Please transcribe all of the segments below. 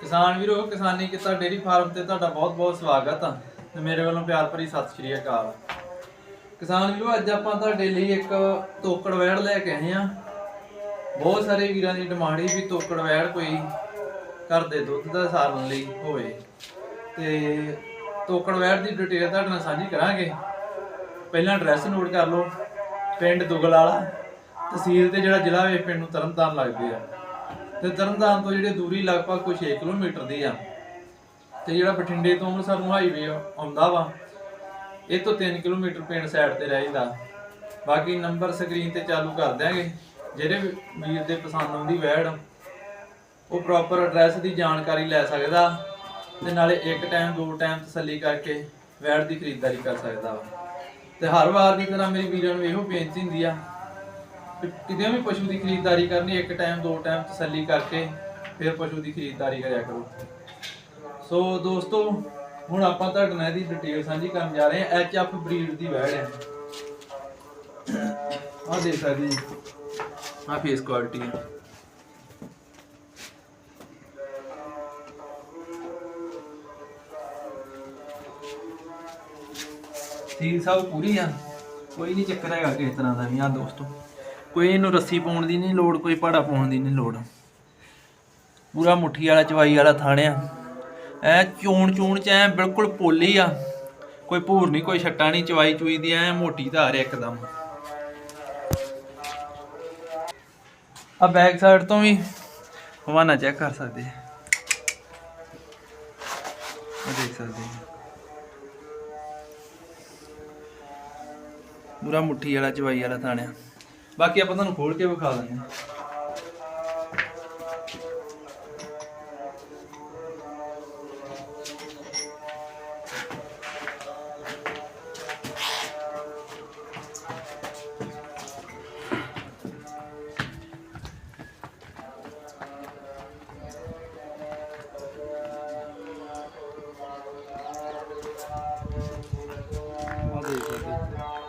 ਕਿਸਾਨ ਵੀਰੋ, ਕਿਸਾਨੀ ਕਿੱਤਾ ਡੇਰੀ ਫਾਰਮ ਤੇ ਤੁਹਾਡਾ ਬਹੁਤ-ਬਹੁਤ ਸਵਾਗਤ ਆ ਤੇ ਮੇਰੇ ਵੱਲੋਂ ਪਿਆਰ ਭਰੀ ਸਤਿ ਸ਼੍ਰੀ ਅਕਾਲ। ਕਿਸਾਨ ਵੀਰੋ, ਅੱਜ ਆਪਾਂ ਤੁਹਾਡੇ ਲਈ ਇੱਕ ਤੋਕੜ ਵੈੜ ਲੈ ਕੇ ਆਏ ਆ ਬਹੁਤ ਸਾਰੇ ਵੀਰਾਂ ਦੀ ਡਿਮਾਂਡ ਸੀ ਵੀ ਤੋਕੜ ਵੈੜ ਕੋਈ ਘਰ ਦੇ ਦੁੱਧ ਦਾ ਸਾਰਨ ਲਈ ਹੋਵੇ। ਤੇ ਤੋਕੜ ਵੈੜ ਦੀ ਡਿਟੇਲ ਤੁਹਾਡੇ ਨਾਲ ਸਾਂਝੀ ਕਰਾਂਗੇ। ਪਹਿਲਾਂ ਐਡਰੈਸ ਨੋਟ ਕਰ ਲਓ। ਪਿੰਡ ਦੁਗਲ ਵਾਲਾ, ਤਹਿਸੀਲ ਤੇ ਜਿਹੜਾ ਜ਼ਿਲ੍ਹਾ ਵੇ, ਪਿੰਡ ਨੂੰ ਤਰਨਤਾਰਨ ਲੱਗਦੇ ਆ। ਤੇ ਤਰਨਤਾਰਨ ਤੋਂ ਜਿਹੜੇ ਦੂਰੀ ਲਗਭਗ ਕੋਈ 6 ਕਿਲੋਮੀਟਰ ਦੀ ਆ। ਤੇ ਜਿਹੜਾ ਬਠਿੰਡੇ ਤੋਂ ਅੰਮ੍ਰਿਤਸਰ ਨੂੰ ਹਾਈਵੇ ਆਉਂਦਾ ਵਾ, ਇਹ ਤੋਂ 3 ਕਿਲੋਮੀਟਰ ਪਿੰਡ ਸਾਈਡ ਤੇ ਰਹਿੰਦਾ ਬਾਕੀ ਨੰਬਰ ਸਕਰੀਨ ਤੇ ਚਾਲੂ ਕਰ ਦਿਆਂਗੇ। ਜਿਹੜੇ ਵੀਰ ਦੇ ਪਸੰਦ ਆਉਂਦੀ ਵੈੜ, ਉਹ ਪ੍ਰੋਪਰ ਐਡਰੈਸ ਦੀ ਜਾਣਕਾਰੀ ਲੈ ਸਕਦਾ ਤੇ ਨਾਲੇ ਇੱਕ ਟਾਈਮ ਦੋ ਟਾਈਮ ਤਸੱਲੀ ਕਰਕੇ ਵੈੜ ਦੀ ਖਰੀਦਦਾਰੀ ਕਰ ਸਕਦਾ ਵਾ। ਤੇ ਹਰ ਵਾਰ ਦੀ ਤਰ੍ਹਾਂ ਮੇਰੀ ਵੀਰਾਂ ਨੂੰ ਇਹੋ ਬੇਨਤੀ ਹੁੰਦੀ ਆ ਕਿਤੇ ਵੀ ਪਸ਼ੂ ਦੀ ਖਰੀਦਦਾਰੀ ਕਰਨੀ, ਇੱਕ ਟਾਈਮ ਦੋ ਟਾਈਮ ਤਸੱਲੀ ਕਰਕੇ ਫਿਰ ਪਸ਼ੂ ਦੀ ਖਰੀਦਦਾਰੀ ਕਰਿਆ ਕਰੋ। ਸੋ ਦੋਸਤੋ, ਹੁਣ ਆਪਾਂ ਤੁਹਾਡੇ ਨਾਲ ਇਹਦੀ ਡਿਟੇਲ ਸਾਂਝੀ ਕਰਨ ਜਾ ਰਹੇ ਹਾਂ। ਐਚ ਐਫ ਬਰੀਡ ਦੀ ਵੈੜ ਹੈ। ਆਹ ਦੇਖ ਸਕਦੇ ਜੀ। ਆਹ ਫੇਸ ਕੁਆਲਿਟੀ ਹੈ। ਸੀਲ ਸਭ ਪੂਰੀ ਆ। ਕੋਈ ਨਹੀਂ ਚੱਕਰ ਹੈਗਾ ਕਿਸੇ ਤਰ੍ਹਾਂ ਦਾ ਵੀ। ਆ ਦੋਸਤੋ। ਕੋਈ ਇਹਨੂੰ ਰੱਸੀ ਪਾਉਣ ਦੀ ਨਹੀਂ ਲੋੜ, ਕੋਈ ਪਾੜਾ ਪਾਉਣ ਦੀ ਨਹੀਂ ਲੋੜ। ਪੂਰਾ ਮੁੱਠੀ ਵਾਲਾ, ਚਵਾਈ ਵਾਲਾ ਥਾਣਿਆ ਐ ਚੂਣ ਚੂਣ ਚ ਐ ਬਿਲਕੁਲ ਪੋਲੀ ਆ। ਕੋਈ ਭੂਰ ਨਹੀਂ, ਕੋਈ ਛੱਟਾ ਨਹੀਂ, ਚਵਾਈ ਚੁਈ ਦੀ ਐ ਮੋਟੀ ਧਾਰ ਇੱਕਦਮ। ਆ ਬੈਕ ਸਾਈਡ ਤੋਂ ਵੀ ਹਵਾਨਾ ਚੈੱਕ ਕਰ ਸਕਦੇ ਆ। ਦੇਖ ਸਕਦੇ ਆ। ਪੂਰਾ ਮੁੱਠੀ ਵਾਲਾ, ਚਵਾਈ ਵਾਲਾ ਥਾਣਿਆ ਬਾਕੀ ਆਪਾਂ ਤੁਹਾਨੂੰ ਖੋਲ ਕੇ ਵਿਖਾ ਦਿੰਦੇ ਹਾਂ। ਆਹ ਦੇਖ ਸਕਦੇ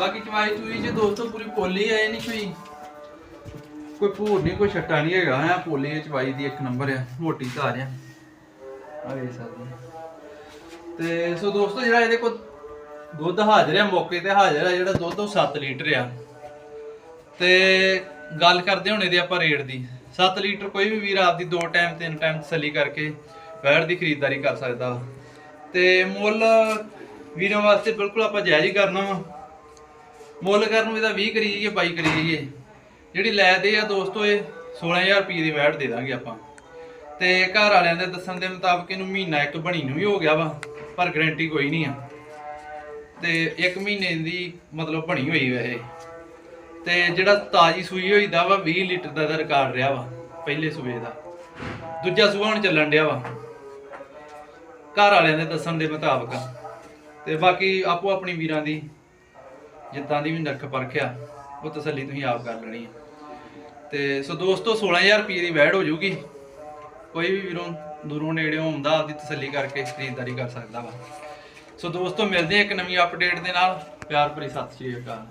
ਬਾਕੀ ਚਵਾਈ ਚੂਈ ਜੇ ਦੋਸਤੋ ਪੂਰੀ ਪੋਲੀ ਆਏ ਨਹੀਂ ਕੋਈ? ਕੋਈ ਭੂਰ ਨਹੀਂ ਕੋਈ ਛੱਟਾ ਨਹੀਂ ਹੈਗਾ। ਆ ਪੋਲੀ ਇਹ ਚਵਾਈ ਦੀ, ਇੱਕ ਨੰਬਰ ਆ। ਮੋਟੀ ਧਾਰ ਆ। ਆ ਵੇਖ ਸਕਦੇ ਤੇ ਸੋ ਦੋਸਤੋ ਜਿਹੜਾ ਇਹਦੇ ਕੋਲ ਦੁੱਧ ਹਾਜ਼ਰ ਆ, ਮੌਕੇ ਤੇ ਹਾਜ਼ਰ ਆ, ਜਿਹੜਾ ਦੁੱਧ ਉਹ 7 ਲੀਟਰ ਆ। ਤੇ ਗੱਲ ਕਰਦੇ ਹੁਣ ਇਹਦੇ ਆਪਾਂ ਰੇਟ ਦੀ। 7 ਲੀਟਰ ਕੋਈ ਵੀ ਵੀਰ ਆਪਦੀ ਦੋ ਟਾਈਮ, ਤਿੰਨ ਟਾਈਮ ਤਸੱਲੀ ਕਰਕੇ ਵੈੜ ਦੀ ਖਰੀਦਦਾਰੀ ਕਰ ਸਕਦਾ। ਤੇ ਮੁੱਲ ਵੀਰਾਂ ਵਾਸਤੇ ਬਿਲਕੁਲ ਆਪਾਂ ਜਾਇਜ਼ ਹੀ ਕਰਨਾ ਵਾ। ਮੁੱਲ ਕਰਨ ਨੂੰ ਇਹਦਾ 20 ਕਰੀ ਜਾਈਏ 22 ਕਰੀ ਜਾਈਏ। ਜਿਹੜੀ ਲੈ ਦੇ ਆ ਦੋਸਤੋ, ਇਹ 16000 ਰੁਪਏ ਦੀ ਵੈਟ ਦੇ ਦਾਂਗੇ ਆਪਾਂ। ਤੇ ਘਰ ਵਾਲਿਆਂ ਦੇ ਦੱਸਣ ਦੇ ਮੁਤਾਬਕ ਇਹਨੂੰ ਮਹੀਨਾ ਇੱਕ ਬਣੀ ਨੂੰ ਵੀ ਹੋ ਗਿਆ ਵਾ, ਪਰ ਗਰੰਟੀ ਕੋਈ ਨਹੀਂ ਆ। ਤੇ ਇੱਕ ਮਹੀਨੇ ਦੀ ਮਤਲਬ ਬਣੀ ਹੋਈ ਵੈਸੇ। ਤੇ ਜਿਹੜਾ ਤਾਜੀ ਸੂਈ ਹੋਈ ਦਾ ਵਾ 20 ਲੀਟਰ ਦਾ ਦਾ ਰਿਕਾਰਡ ਰਿਹਾ ਵਾ, ਪਹਿਲੇ ਸੂਏ ਦਾ। ਦੂਜਾ ਸੂਆ ਹੁਣ ਚੱਲਣ ਡਿਆ ਵਾ। ਘਰ ਵਾਲਿਆਂ ਦੇ ਦੱਸਣ ਦੇ ਮੁਤਾਬਕ। ਤੇ ਬਾਕੀ ਆਪੋ ਆਪਣੀ ਵੀਰਾਂ ਦੀ ਜਿੱਦਾਂ ਦੀ ਵੀ ਨਰਖ ਪਰਖਿਆ ਉਹ ਤਸੱਲੀ ਤੁਸੀਂ ਆਪ ਕਰ ਲੈਣੀ ਹੈ ਤੇ ਸੋ ਦੋਸਤੋ 16000 ਰੁਪਏ ਦੀ ਵੈਡ ਹੋ ਜੂਗੀ ਕੋਈ ਵੀ ਵੀਰੋਂ ਦੂਰੋਂ ਨੇੜਿਓਂ ਆਉਂਦਾ ਆਪਦੀ ਤਸੱਲੀ ਕਰਕੇ ਖਰੀਦਦਾਰੀ ਕਰ ਸਕਦਾ ਵਾ। ਸੋ ਦੋਸਤੋ, ਮਿਲਦੇ ਹਾਂ ਇੱਕ ਨਵੀਂ ਅਪਡੇਟ ਦੇ ਨਾਲ। ਪਿਆਰ ਭਰੀ ਸਤਿ ਸ਼੍ਰੀ ਅਕਾਲ।